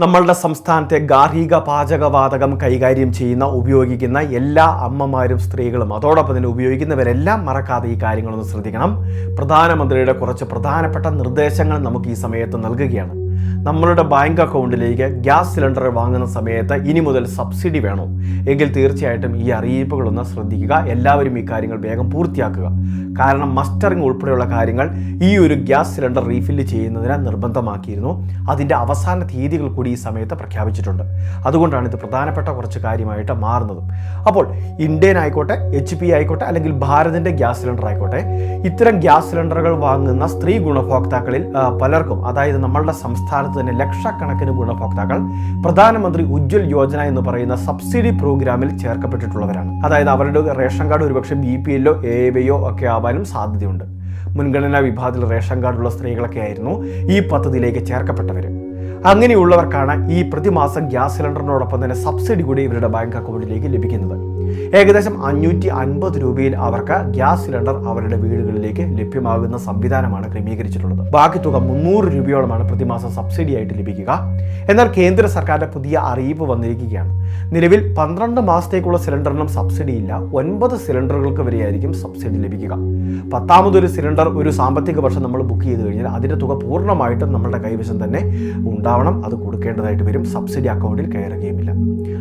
നമ്മളുടെ സംസ്ഥാനത്തെ ഗാർഹിക പാചകവാതകം കൈകാര്യം ചെയ്യുന്ന ഉപയോഗിക്കുന്ന എല്ലാ അമ്മമാരും സ്ത്രീകളും അതോടൊപ്പം തന്നെ ഉപയോഗിക്കുന്നവരെല്ലാം മറക്കാതെ ഈ കാര്യങ്ങളൊന്ന് ശ്രദ്ധിക്കണം. പ്രധാനമന്ത്രിയുടെ കുറച്ച് പ്രധാനപ്പെട്ട നിർദ്ദേശങ്ങൾ നമുക്ക് ഈ സമയത്ത് നൽകുകയാണ്. നമ്മളുടെ ബാങ്ക് അക്കൗണ്ടിലേക്ക് ഗ്യാസ് സിലിണ്ടർ വാങ്ങുന്ന സമയത്ത് ഇനി മുതൽ സബ്സിഡി വേണോ. എങ്കിൽ തീർച്ചയായിട്ടും ഈ അറിയിപ്പുകളൊന്ന് ശ്രദ്ധിക്കുക. എല്ലാവരും ഈ കാര്യങ്ങൾ വേഗം പൂർത്തിയാക്കുക. കാരണം മസ്റ്ററിങ് ഉൾപ്പെടെയുള്ള കാര്യങ്ങൾ ഈ ഒരു ഗ്യാസ് സിലിണ്ടർ റീഫില്ല് ചെയ്യുന്നതിന് നിർബന്ധമാക്കിയിരുന്നു. അതിന്റെ അവസാന തീയതികൾ കൂടി ഈ സമയത്ത് പ്രഖ്യാപിച്ചിട്ടുണ്ട്. അതുകൊണ്ടാണ് ഇത് പ്രധാനപ്പെട്ട കുറച്ച് കാര്യമായിട്ട് മാറുന്നത്. അപ്പോൾ ഇന്ത്യൻ ആയിക്കോട്ടെ എച്ച് പി ആയിക്കോട്ടെ അല്ലെങ്കിൽ ഭാരതിന്റെ ഗ്യാസ് സിലിണ്ടർ ആയിക്കോട്ടെ ഇത്തരം ഗ്യാസ് സിലിണ്ടറുകൾ വാങ്ങുന്ന സ്ത്രീ ഗുണഭോക്താക്കളിൽ പലർക്കും അതായത് നമ്മളുടെ സംസ്ഥാനത്ത് തന്നെ ലക്ഷക്കണക്കിന് ഗുണഭോക്താക്കൾ പ്രധാനമന്ത്രി ഉജ്ജ്വൽ യോജന എന്ന് പറയുന്ന സബ്സിഡി പ്രോഗ്രാമിൽ ചേർക്കപ്പെട്ടിട്ടുള്ളവരാണ്. അതായത് അവരുടെ റേഷൻ കാർഡ് ഒരുപക്ഷെ ബി പി എല്ലോ എ വൈയോ ഒക്കെ ആവാനും സാധ്യതയുണ്ട്. മുൻഗണനാ വിഭാഗത്തിൽ റേഷൻ കാർഡുള്ള സ്ത്രീകളൊക്കെ ആയിരുന്നു ഈ പദ്ധതിയിലേക്ക് ചേർക്കപ്പെട്ടവർ അങ്ങനെയുള്ളവർക്കാണ് ഈ പ്രതിമാസം ഗ്യാസ് സിലിണ്ടറിനോടൊപ്പം തന്നെ സബ്സിഡി കൂടി ഇവരുടെ ബാങ്ക് അക്കൗണ്ടിലേക്ക് ലഭിക്കുന്നത്. ഏകദേശം അഞ്ഞൂറ്റി അൻപത് രൂപയിൽ അവർക്ക് ഗ്യാസ് സിലിണ്ടർ അവരുടെ വീടുകളിലേക്ക് ലഭ്യമാകുന്ന സംവിധാനമാണ് ക്രമീകരിച്ചിട്ടുള്ളത്. ബാക്കി തുക മുന്നൂറ് രൂപയോളമാണ് പ്രതിമാസം സബ്സിഡി ആയിട്ട് ലഭിക്കുക. എന്നാൽ കേന്ദ്ര സർക്കാരിന്റെ പുതിയ അറിയിപ്പ് വന്നിരിക്കുകയാണ്. നിലവിൽ പന്ത്രണ്ട് മാസത്തേക്കുള്ള സിലിണ്ടറിനും സബ്സിഡി ഇല്ല. ഒൻപത് സിലിണ്ടറുകൾക്ക് വരെയായിരിക്കും സബ്സിഡി ലഭിക്കുക. പത്താമതൊരു സിലിണ്ടർ ഒരു സാമ്പത്തിക വർഷം നമ്മൾ ബുക്ക് ചെയ്ത് കഴിഞ്ഞാൽ അതിന്റെ തുക പൂർണമായിട്ടും നമ്മുടെ കൈവശം തന്നെ ഉണ്ടാവണം. അത് കൊടുക്കേണ്ടതായിട്ട് വരും. സബ്സിഡി അക്കൗണ്ടിൽ കയറുകയുമില്ല.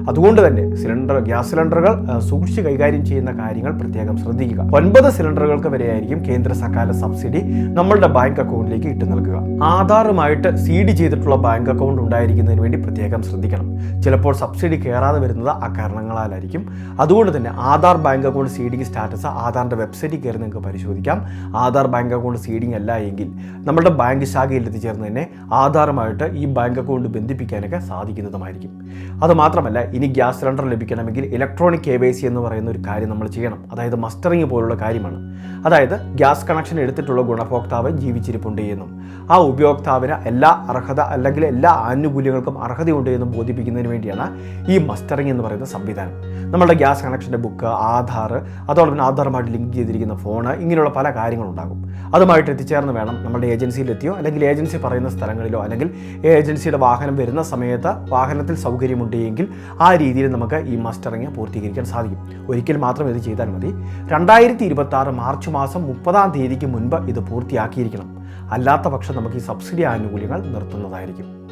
അതുകൊണ്ട് തന്നെ സിലിണ്ടർ ഗ്യാസ് സിലിണ്ടറുകൾ സൂക്ഷിച്ച് കൈകാര്യം ചെയ്യുന്ന കാര്യങ്ങൾ പ്രത്യേകം ശ്രദ്ധിക്കുക. ഒൻപത് സിലിണ്ടറുകൾക്ക് വരെയായിരിക്കും കേന്ദ്ര സകാല സബ്സിഡി നമ്മളുടെ ബാങ്ക് അക്കൗണ്ടിലേക്ക് ഇട്ടു നൽകുക. ആധാറുമായിട്ട് സീഡ് ചെയ്തിട്ടുള്ള ബാങ്ക് അക്കൗണ്ട് ഉണ്ടായിരിക്കുന്നതിന് വേണ്ടി പ്രത്യേകം ശ്രദ്ധിക്കണം. ചിലപ്പോൾ സബ്സിഡി കയറാതെ വരുന്നത് ആ കാരണങ്ങളാലായിരിക്കും അതുകൊണ്ട് തന്നെ Aadhaar bank account seeding status ആധാറിന്റെ വെബ്സൈറ്റിൽ കയറി നിങ്ങൾക്ക് പരിശോധിക്കാം. ആധാർ ബാങ്ക് അക്കൗണ്ട് സീഡിംഗ് അല്ല എങ്കിൽ നമ്മുടെ ബാങ്ക് ശാഖയിൽ എത്തിച്ചേർന്ന് തന്നെ ആധാറുമായിട്ട് ഈ ബാങ്ക് അക്കൗണ്ട് ബന്ധിപ്പിക്കാനൊക്കെ സാധിക്കുന്നതുമായിരിക്കും. അതുമാത്രമല്ല ഇനി ഗ്യാസ് സിലിണ്ടർ ലഭിക്കണമെങ്കിൽ ഇലക്ട്രോണിക് കെ സി എന്ന് പറയുന്ന ഒരു കാര്യം നമ്മൾ ചെയ്യണം. അതായത് മസ്റ്ററിങ് പോലുള്ള കാര്യമാണ്. അതായത് ഗ്യാസ് കണക്ഷൻ എടുത്തിട്ടുള്ള ഗുണഭോക്താവ് ജീവിച്ചിരിപ്പുണ്ട് എന്നും ആ ഉപയോക്താവിന് എല്ലാ അർഹത അല്ലെങ്കിൽ എല്ലാ ആനുകൂല്യങ്ങൾക്കും അർഹതയുണ്ട് എന്നും ബോധിപ്പിക്കുന്നതിന് വേണ്ടിയാണ് ഈ മസ്റ്ററിങ് എന്ന് പറയുന്ന സംവിധാനം. നമ്മളുടെ ഗ്യാസ് കണക്ഷന്റെ ബുക്ക് ആധാർ അതോടൊപ്പം ആധാറുമായിട്ട് ലിങ്ക് ചെയ്തിരിക്കുന്ന ഫോണ് ഇങ്ങനെയുള്ള പല കാര്യങ്ങളുണ്ടാകും. അതുമായിട്ട് എത്തിച്ചേർന്ന് വേണം നമ്മുടെ ഏജൻസിയിലെത്തിയോ അല്ലെങ്കിൽ ഏജൻസി പറയുന്ന സ്ഥലങ്ങളിലോ അല്ലെങ്കിൽ ഏജൻസിയുടെ വാഹനം വരുന്ന സമയത്ത് വാഹനത്തിൽ സൗകര്യമുണ്ടെങ്കിൽ ആ രീതിയിൽ നമുക്ക് ഈ മസ്റ്ററിങ് പൂർത്തീകരിക്കാൻ സാധിക്കും. ഒരിക്കൽ മാത്രം ഇത് ചെയ്താൽ മതി. രണ്ടായിരത്തി ഇരുപത്തി ആറ് മാർച്ച് മാസം മുപ്പതാം തീയതിക്ക് മുൻപ് ഇത് പൂർത്തിയാക്കിയിരിക്കണം. അല്ലാത്ത പക്ഷം നമുക്ക് ഈ സബ്സിഡി ആനുകൂല്യങ്ങൾ നിർത്തുന്നതായിരിക്കും.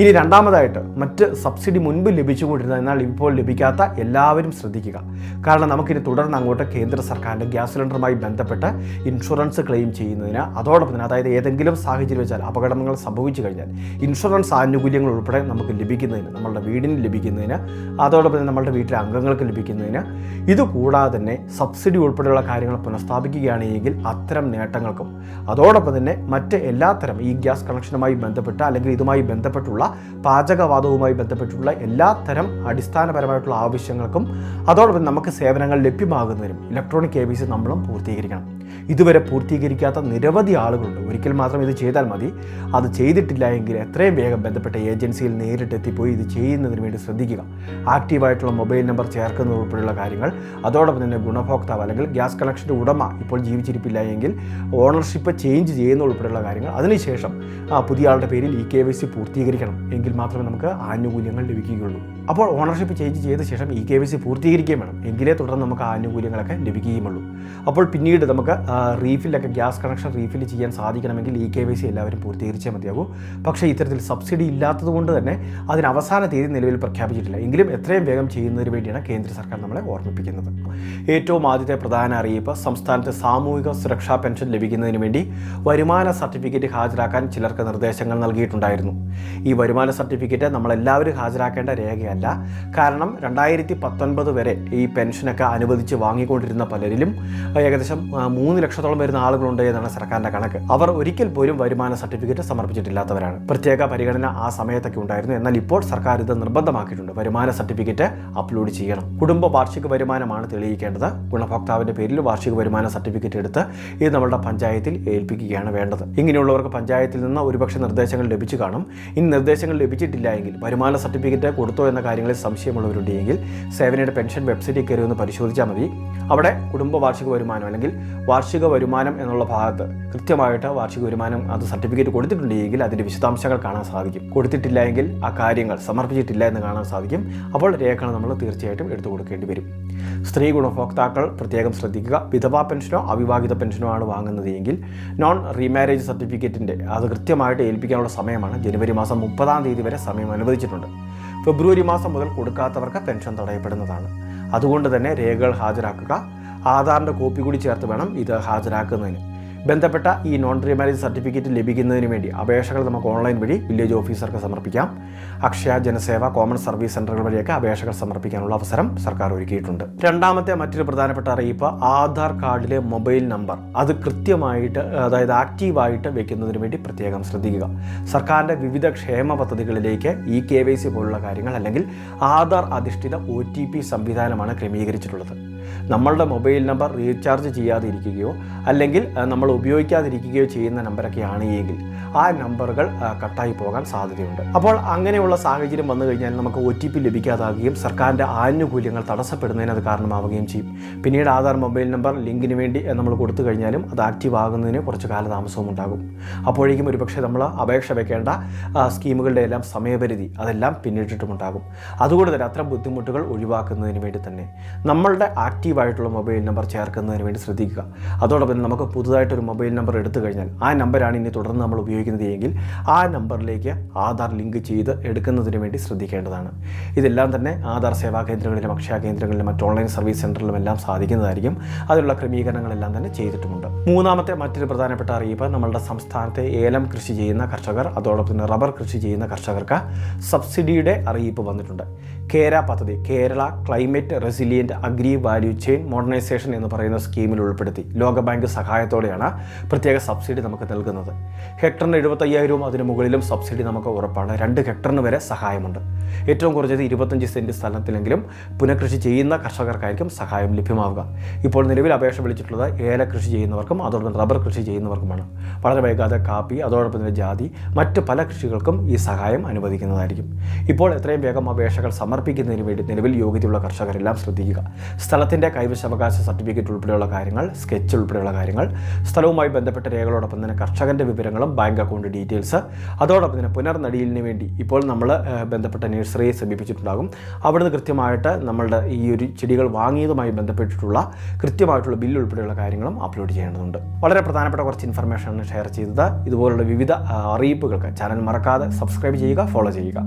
ഇനി രണ്ടാമതായിട്ട് മറ്റ് സബ്സിഡി മുൻപ് ലഭിച്ചുകൊണ്ടിരുന്ന എന്നാൽ ഇപ്പോൾ ലഭിക്കാത്ത എല്ലാവരും ശ്രദ്ധിക്കുക. കാരണം നമുക്കിനി തുടർന്ന് അങ്ങോട്ട് കേന്ദ്ര സർക്കാരിന്റെ ഗ്യാസ് സിലിണ്ടറുമായി ബന്ധപ്പെട്ട് ഇൻഷുറൻസ് ക്ലെയിം ചെയ്യുന്നതിന് അതോടൊപ്പം തന്നെ അതായത് ഏതെങ്കിലും സാഹചര്യം വെച്ചാൽ അപകടങ്ങൾ സംഭവിച്ചു കഴിഞ്ഞാൽ ഇൻഷുറൻസ് ആനുകൂല്യങ്ങൾ ഉൾപ്പെടെ നമുക്ക് ലഭിക്കുന്നതിന് നമ്മളുടെ വീടിന് ലഭിക്കുന്നതിന് അതോടൊപ്പം തന്നെ നമ്മളുടെ വീട്ടിലെ അംഗങ്ങൾക്ക് ലഭിക്കുന്നതിന് ഇതുകൂടാതെ തന്നെ സബ്സിഡി ഉൾപ്പെടെയുള്ള കാര്യങ്ങൾ പുനഃസ്ഥാപിക്കുകയാണെങ്കിൽ അത്തരം നേട്ടങ്ങൾക്കും അതോടൊപ്പം തന്നെ മറ്റ് എല്ലാത്തരം ഈ ഗ്യാസ് കണക്ഷനുമായി ബന്ധപ്പെട്ട് അല്ലെങ്കിൽ ഇതുമായി ബന്ധപ്പെട്ടുള്ള പാചകവാതവുമായി ബന്ധപ്പെട്ടുള്ള തരം അടിസ്ഥാനപരമായിട്ടുള്ള ആവശ്യങ്ങൾക്കും അതോടൊപ്പം നമുക്ക് സേവനങ്ങൾ ലഭ്യമാകുന്നതിനും ഇലക്ട്രോണിക് സി നമ്മളും പൂർത്തീകരിക്കണം. ഇതുവരെ പൂർത്തീകരിക്കാത്ത നിരവധി ആളുകളുണ്ട്. ഒരിക്കൽ മാത്രം ഇത് ചെയ്താൽ മതി. അത് ചെയ്തിട്ടില്ല എങ്കിൽ എത്രയും വേഗം ബന്ധപ്പെട്ട ഏജൻസിയിൽ നേരിട്ടെത്തിപ്പോയി ഇത് ചെയ്യുന്നതിന് വേണ്ടി ശ്രദ്ധിക്കുക. ആക്റ്റീവായിട്ടുള്ള മൊബൈൽ നമ്പർ ചേർക്കുന്നത് ഉൾപ്പെടെയുള്ള കാര്യങ്ങൾ അതോടൊപ്പം തന്നെ ഗുണഭോക്താവ് അല്ലെങ്കിൽ ഗ്യാസ് കണക്ഷന്റെ ഉടമ ഇപ്പോൾ ജീവിച്ചിരിപ്പില്ല എങ്കിൽ ഓണർഷിപ്പ് ചേഞ്ച് ചെയ്യുന്ന ഉൾപ്പെടെയുള്ള കാര്യങ്ങൾ. അതിനുശേഷം പുതിയ ആളുടെ പേരിൽ ഇ കെ വൈ സി പൂർത്തീകരിക്കണം. എങ്കിൽ മാത്രമേ നമുക്ക് ആനുകൂല്യങ്ങൾ ലഭിക്കുകയുള്ളൂ. അപ്പോൾ ഓണർഷിപ്പ് ചേഞ്ച് ചെയ്ത ശേഷം ഇ കെ വൈ സി പൂർത്തീകരിക്കുകയും വേണം. എങ്കിലേ തുടർന്ന് നമുക്ക് ആനുകൂല്യങ്ങളൊക്കെ ലഭിക്കുകയുമുള്ളൂ. അപ്പോൾ പിന്നീട് നമുക്ക് ആ, റീഫില്ലൊക്കെ ഗ്യാസ് കണക്ഷൻ റീഫിൽ ചെയ്യാൻ സാധിക്കണമെങ്കിൽ ഇ കെ വൈ സി എല്ലാവരും പൂർത്തീകരിച്ചേ മതിയാകൂ. പക്ഷേ ഇത്തരത്തിൽ സബ്സിഡി ഇല്ലാത്തതുകൊണ്ട് തന്നെ അതിന് അവസാന തീയതി നിലവിൽ പ്രഖ്യാപിച്ചിട്ടില്ല. എങ്കിലും എത്രയും വേഗം ചെയ്യുന്നതിന് വേണ്ടിയാണ് കേന്ദ്ര സർക്കാർ നമ്മളെ ഓർമ്മിപ്പിക്കുന്നത്. ഏറ്റവും ആദ്യത്തെ പ്രധാന അറിയിപ്പ് സംസ്ഥാനത്ത് സാമൂഹിക സുരക്ഷാ പെൻഷൻ ലഭിക്കുന്നതിന് വേണ്ടി വരുമാന സർട്ടിഫിക്കറ്റ് ഹാജരാക്കാൻ ചിലർക്ക് നിർദ്ദേശങ്ങൾ നൽകിയിട്ടുണ്ടായിരുന്നു. ഈ വരുമാന സർട്ടിഫിക്കറ്റ് നമ്മളെല്ലാവരും ഹാജരാക്കേണ്ട രേഖയല്ല. കാരണം രണ്ടായിരത്തി പത്തൊൻപത് വരെ ഈ പെൻഷനൊക്കെ അനുവദിച്ച് വാങ്ങിക്കൊണ്ടിരുന്ന പലരിലും ഏകദേശം മൂന്ന് ലക്ഷത്തോളം വരുന്ന ആളുകളുണ്ട് എന്നാണ് സർക്കാരിന്റെ കണക്ക്. അവർ ഒരിക്കൽ പോലും വരുമാന സർട്ടിഫിക്കറ്റ് സമർപ്പിച്ചിട്ടില്ലാത്തവരാണ്. പ്രത്യേക പരിഗണന ആ സമയത്തൊക്കെ ഉണ്ടായിരുന്നു. എന്നാൽ ഇപ്പോൾ സർക്കാർ ഇത് നിർബന്ധമാക്കിയിട്ടുണ്ട്. വരുമാന സർട്ടിഫിക്കറ്റ് അപ്ലോഡ് ചെയ്യണം. കുടുംബ വാർഷിക വരുമാനമാണ് തെളിയിക്കേണ്ടത്. ഗുണഭോക്താവിന്റെ പേരിൽ വാർഷിക വരുമാന സർട്ടിഫിക്കറ്റ് എടുത്ത് ഇത് നമ്മളുടെ പഞ്ചായത്തിൽ ഏൽപ്പിക്കുകയാണ് വേണ്ടത്. ഇങ്ങനെയുള്ളവർക്ക് പഞ്ചായത്തിൽ നിന്ന് ഒരുപക്ഷെ നിർദ്ദേശങ്ങൾ ലഭിച്ചു കാണും. ഇനി നിർദ്ദേശങ്ങൾ ലഭിച്ചിട്ടില്ല എങ്കിൽ വരുമാന സർട്ടിഫിക്കറ്റ് കൊടുത്തോ എന്ന ചെയ്യുന്ന കാര്യങ്ങളിൽ സംശയമുള്ളവരുണ്ടെങ്കിൽ സേവനയുടെ പെൻഷൻ വെബ്സൈറ്റിൽ കയറി ഒന്ന് പരിശോധിച്ചാൽ മതി. അവിടെ കുടുംബ വാർഷിക വരുമാനം അല്ലെങ്കിൽ വാർഷിക വരുമാനം എന്നുള്ള ഭാഗത്ത് കൃത്യമായിട്ട് വാർഷിക വരുമാനം അത് സർട്ടിഫിക്കറ്റ് കൊടുത്തിട്ടുണ്ടെങ്കിൽ അതിന്റെ വിശദാംശങ്ങൾ കാണാൻ സാധിക്കും. കൊടുത്തിട്ടില്ല എങ്കിൽ ആ കാര്യങ്ങൾ സമർപ്പിച്ചിട്ടില്ല എന്ന് കാണാൻ സാധിക്കും. അപ്പോൾ രേഖകൾ നമ്മൾ തീർച്ചയായിട്ടും എടുത്തു കൊടുക്കേണ്ടി വരും. സ്ത്രീ ഗുണഭോക്താക്കൾ പ്രത്യേകം ശ്രദ്ധിക്കുക. വിധവാ പെൻഷനോ അവിവാഹിത പെൻഷനോ ആണ് വാങ്ങുന്നത് എങ്കിൽ നോൺ റീമാരേജ് സർട്ടിഫിക്കറ്റിന്റെ അത് കൃത്യമായിട്ട് ഏൽപ്പിക്കാനുള്ള സമയമാണ്. ജനുവരി മാസം മുപ്പതാം തീയതി വരെ സമയം അനുവദിച്ചിട്ടുണ്ട്. ഫെബ്രുവരി മാസം മുതൽ കൊടുക്കാത്തവർക്ക് പെൻഷൻ തടയപ്പെടുന്നതാണ്. അതുകൊണ്ട് തന്നെ രേഖകൾ ഹാജരാക്കുക ആധാറിന്റെ കോപ്പി കൂടി ചേർത്ത് വേണം ഇത് ഹാജരാക്കുന്നതിന്. ബന്ധപ്പെട്ട ഈ നോൺ റീമാരേജ് സർട്ടിഫിക്കറ്റ് ലഭിക്കുന്നതിന് വേണ്ടി അപേക്ഷകൾ നമുക്ക് ഓൺലൈൻ വഴി വില്ലേജ് ഓഫീസർക്ക് സമർപ്പിക്കാം. അക്ഷയ ജനസേവ കോമൺ സർവീസ് സെന്ററുകൾ വഴിയൊക്കെ അപേക്ഷകൾ സമർപ്പിക്കാനുള്ള അവസരം സർക്കാർ ഒരുക്കിയിട്ടുണ്ട്. രണ്ടാമത്തെ മറ്റൊരു പ്രധാനപ്പെട്ട അറിയിപ്പ് ആധാർ കാർഡിലെ മൊബൈൽ നമ്പർ. അത് കൃത്യമായിട്ട് അതായത് ആക്റ്റീവായിട്ട് വെക്കുന്നതിന് വേണ്ടി പ്രത്യേകം ശ്രദ്ധിക്കുക. സർക്കാരിന്റെ വിവിധ ക്ഷേമ പദ്ധതികളിലേക്ക് ഇ കെ വൈ സി പോലുള്ള കാര്യങ്ങൾ അല്ലെങ്കിൽ ആധാർ അധിഷ്ഠിത ഒ ടി പി സംവിധാനമാണ് ക്രമീകരിച്ചിട്ടുള്ളത്. നമ്മളുടെ മൊബൈൽ നമ്പർ റീചാർജ് ചെയ്യാതെ ഇരിക്കുകയോ അല്ലെങ്കിൽ നമ്മൾ ഉപയോഗിക്കാതിരിക്കുകയോ ചെയ്യുന്ന നമ്പറൊക്കെയാണ് എങ്കിൽ ആ നമ്പറുകൾ കട്ടായി പോകാൻ സാധ്യതയുണ്ട്. അപ്പോൾ അങ്ങനെയുള്ള സാഹചര്യം വന്നു കഴിഞ്ഞാൽ നമുക്ക് ഒ ടി പി ലഭിക്കാതാകുകയും സർക്കാരിന്റെ ആനുകൂല്യങ്ങൾ തടസ്സപ്പെടുന്നതിന് അത് കാരണമാവുകയും ചെയ്യും. പിന്നീട് ആധാർ മൊബൈൽ നമ്പർ ലിങ്കിന് വേണ്ടി നമ്മൾ കൊടുത്തു കഴിഞ്ഞാലും അത് ആക്റ്റീവ് ആകുന്നതിന് കുറച്ച് കാലതാമസവും ഉണ്ടാകും. അപ്പോഴേക്കും ഒരുപക്ഷെ നമ്മൾ അപേക്ഷ വെക്കേണ്ട സ്കീമുകളുടെ എല്ലാം സമയപരിധി അതെല്ലാം പിന്നിട്ടിട്ടുമുണ്ടാകും. അതുകൊണ്ട് തന്നെ അത്തരം ബുദ്ധിമുട്ടുകൾ ഒഴിവാക്കുന്നതിന് വേണ്ടി തന്നെ നമ്മളുടെ ആക്റ്റീവായിട്ടുള്ള മൊബൈൽ നമ്പർ ചേർക്കുന്നതിന് വേണ്ടി ശ്രദ്ധിക്കുക. അതോടൊപ്പം നമുക്ക് പുതുതായിട്ടൊരു മൊബൈൽ നമ്പർ എടുത്തു കഴിഞ്ഞാൽ ആ നമ്പറാണ് ഇനി തുടർന്ന് നമ്മൾ ഉപയോഗിക്കുന്നത് എങ്കിൽ ആ നമ്പറിലേക്ക് ആധാർ ലിങ്ക് ചെയ്ത് എടുക്കുന്നതിന് വേണ്ടി ശ്രദ്ധിക്കേണ്ടതാണ്. ഇതെല്ലാം തന്നെ ആധാർ സേവാ കേന്ദ്രങ്ങളിലും അക്ഷയ കേന്ദ്രങ്ങളിലും മറ്റ് ഓൺലൈൻ സർവീസ് സെന്ററിലും എല്ലാം സാധിക്കുന്നതായിരിക്കും. അതിനുള്ള ക്രമീകരണങ്ങളെല്ലാം തന്നെ ചെയ്തിട്ടുമുണ്ട്. മൂന്നാമത്തെ മറ്റൊരു പ്രധാനപ്പെട്ട അറിയിപ്പ് നമ്മളുടെ സംസ്ഥാനത്തെ ഏലം കൃഷി ചെയ്യുന്ന കർഷകർ അതോടൊപ്പം തന്നെ റബ്ബർ കൃഷി ചെയ്യുന്ന കർഷകർക്ക് സബ്സിഡിയുടെ അറിയിപ്പ് വന്നിട്ടുണ്ട്. കേര പദ്ധതി Kerala climate resilient agri value chain modernisation എന്ന് പറയുന്ന സ്കീമിൽ ഉൾപ്പെടുത്തി ലോകബാങ്ക് സഹായത്തോടെയാണ് പ്രത്യേക സബ്സിഡി നമുക്ക് നൽകുന്നത്. ഹെക്ടറിന് എഴുപത്തയ്യായിരവും അതിന് മുകളിലും സബ്സിഡി നമുക്ക് ഉറപ്പാണ്. രണ്ട് ഹെക്ടറിന് വരെ സഹായമുണ്ട്. ഏറ്റവും കുറഞ്ഞത് ഇരുപത്തഞ്ച് സെന്റ് സ്ഥലത്തിലെങ്കിലും പുനഃകൃഷി ചെയ്യുന്ന കർഷകർക്കായിരിക്കും സഹായം ലഭ്യമാവുക. ഇപ്പോൾ നിലവിൽ അപേക്ഷ വിളിച്ചിട്ടുള്ളത് ഏല കൃഷി ചെയ്യുന്നവർക്കും അതോടൊപ്പം റബ്ബർ കൃഷി ചെയ്യുന്നവർക്കുമാണ്. വളരെ വൈകാതെ കാപ്പി അതോടൊപ്പം തന്നെ ജാതി മറ്റ് പല കൃഷികൾക്കും ഈ സഹായം അനുവദിക്കുന്നതായിരിക്കും. ഇപ്പോൾ എത്രയും വേഗം അപേക്ഷകൾ സമർപ്പിക്കുന്നതിന് വേണ്ടി നിലവിൽ യോഗ്യതയുള്ള കർഷകരെല്ലാം ശ്രദ്ധിക്കുക. സ്ഥലത്തിന്റെ കൈവശാവകാശ സർട്ടിഫിക്കറ്റ് ഉൾപ്പെടെയുള്ള കാര്യങ്ങൾ സ്കെച്ച് ഉൾപ്പെടെയുള്ള കാര്യങ്ങൾ സ്ഥലവുമായി ബന്ധപ്പെട്ട രേഖകളോടൊപ്പം തന്നെ കർഷകന്റെ വിവരങ്ങളും ബാങ്ക് അക്കൗണ്ട് ഡീറ്റെയിൽസ്. അതോടൊപ്പം തന്നെ പുനർനടിയിലിന് വേണ്ടി ഇപ്പോൾ നമ്മൾ ബന്ധപ്പെട്ട നഴ്സറിയെ സമീപിച്ചിട്ടുണ്ടാകും. അവിടുന്ന് കൃത്യമായിട്ട് നമ്മളുടെ ഈ ഒരു ചെടികൾ വാങ്ങിയതുമായി ബന്ധപ്പെട്ടിട്ടുള്ള കൃത്യമായിട്ടുള്ള ബില്ല് ഉൾപ്പെടെയുള്ള കാര്യങ്ങളും അപ്ലോഡ് ചെയ്യേണ്ടതുണ്ട്. വളരെ പ്രധാനപ്പെട്ട കുറച്ച് ഇൻഫർമേഷനാണ് ഷെയർ ചെയ്തത്. ഇതുപോലുള്ള വിവിധ അറിയിപ്പുകൾക്ക് ചാനൽ മറക്കാതെ സബ്സ്ക്രൈബ് ചെയ്യുക ഫോളോ ചെയ്യുക.